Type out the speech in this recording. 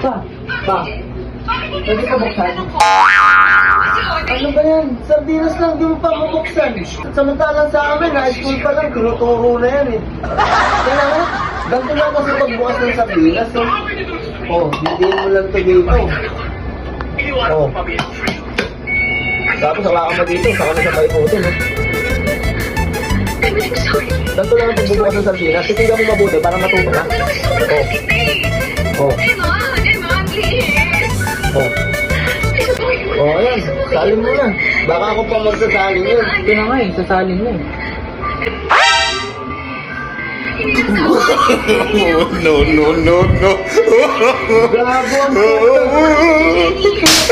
Pwede ka buksan? Ano ba yan? Sardinas lang, di mo pa mabuksan. Samantalang sa amin, high school pa lang, tinuturo na yan eh. Kaya nga, ganito lang kasi pagbukas ng sardinas. So, oh, hindi mo lang ito dito. Oh. Tapos hawakan mo dito, saka na sa paiputin. Eh. Ganito lang ang pagbubukas ng sardinas. Titigan mo mabuti para matuto ka. Oh. Ayan. Salin mo na. Baka ako pa magsasalin yun. Ito na nga eh, sasalin mo. no, no, no, no. Puto.